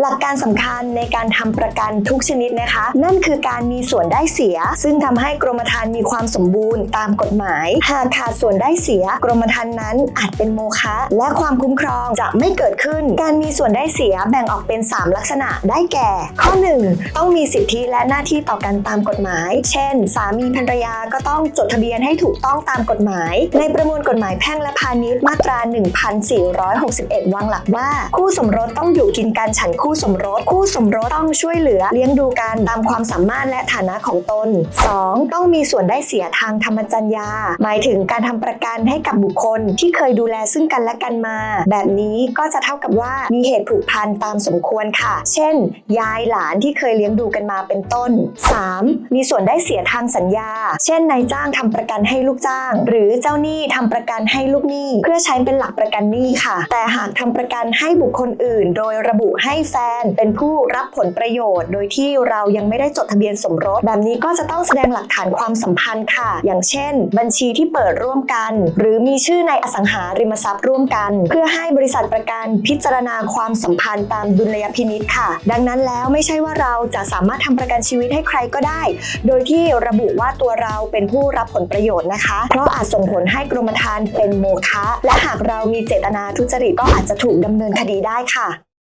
หลักการสำคัญในการทำประกันทุกชนิดนะคะ นั่นคือการมีส่วนได้เสีย ซึ่งทำให้กรมธรรม์มีความสมบูรณ์ตามกฎหมาย หากขาดส่วนได้เสีย กรมธรรม์นั้นอาจเป็นโมฆะและความคุ้มครองจะไม่เกิดขึ้น การมีส่วนได้เสียแบ่งออกเป็น 3 ลักษณะได้แก่ ข้อ 1 ต้องมีสิทธิและหน้าที่ต่อกันตามกฎหมาย เช่น สามีภรรยาก็ต้องจดทะเบียนให้ถูกต้องตามกฎหมาย ในประมวลกฎหมายแพ่งและพาณิชย์มาตรา 1461 วางหลักว่า คู่สมรสต้องอยู่กินกันฉันคูู่่สมรส คู่สมรสต้องช่วยเหลือเลี้ยงดูกันตามความสามารถและฐานะของตน 2. ต้องมีส่วนได้เสียทางธรรมจัญญา หมายถึงการทำประกันให้กับบุคคลที่เคยดูแลซึ่งกันและกันมา แบบนี้ก็จะเท่ากับว่ามีเหตุผูกพันตามสมควรค่ะ เช่น ยายหลานที่เคยเลี้ยงดูกันมาเป็นต้น 3. มีส่วนได้เสียทางสัญญา เช่นนายจ้างทำประกันให้ลูกจ้าง หรือเจ้าหนี้ทำประกันให้ลูกหนี้ เพื่อใช้เป็นหลักประกันหนี้ค่ะ แต่หากทำประกันให้บุคคลอื่น โดยระบุให้แฟนเป็นผู้รับผลประโยชน์ โดยที่เรายังไม่ได้จดทะเบียนสมรส แบบนี้ก็จะต้องแสดงหลักฐานความสัมพันธ์ค่ะ อย่างเช่น บัญชีที่เปิดร่วมกัน หรือมีชื่อในอสังหาริมทรัพย์ร่วมกัน เพื่อให้บริษัทประกันพิจารณาความสัมพันธ์ตามดุลยพินิษค่ะ ดังนั้นแล้วไม่ใช่ว่าเราจะสามารถทำประกันชีวิตให้ใครก็ได้ โดยที่ระบุว่าตัวเราเป็นผู้รับผลประโยชน์นะคะ เพราะอาจส่งผลให้กรมธรรม์เป็นโมฆะและหากเรามีเจตนาทุจริตก็อาจจะถูกดำเนินคดีได้ค่ะ